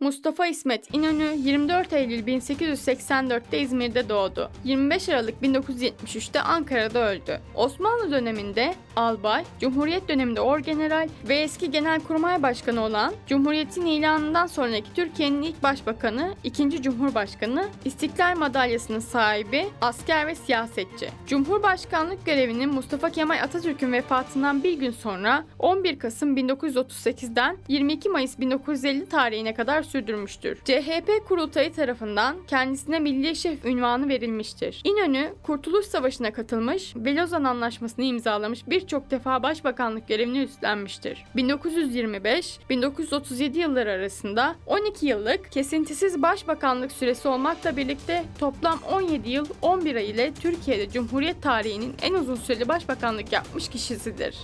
Mustafa İsmet İnönü 24 Eylül 1884'te İzmir'de doğdu. 25 Aralık 1973'te Ankara'da öldü. Osmanlı döneminde albay, Cumhuriyet döneminde orgeneral ve eski Genelkurmay Başkanı olan Cumhuriyet'in ilanından sonraki Türkiye'nin ilk başbakanı, ikinci Cumhurbaşkanı, İstiklal Madalyası'nın sahibi, asker ve siyasetçi. Cumhurbaşkanlık görevini Mustafa Kemal Atatürk'ün vefatından bir gün sonra 11 Kasım 1938'den 22 Mayıs 1950 tarihine kadar sürdürmüştür. CHP kurultayı tarafından kendisine Milli Şef ünvanı verilmiştir. İnönü, Kurtuluş Savaşı'na katılmış ve Lozan Anlaşması'nı imzalamış birçok defa başbakanlık görevini üstlenmiştir. 1925-1937 yılları arasında 12 yıllık kesintisiz başbakanlık süresi olmakla birlikte toplam 17 yıl 11 ay ile Türkiye'de Cumhuriyet tarihinin en uzun süreli başbakanlık yapmış kişisidir.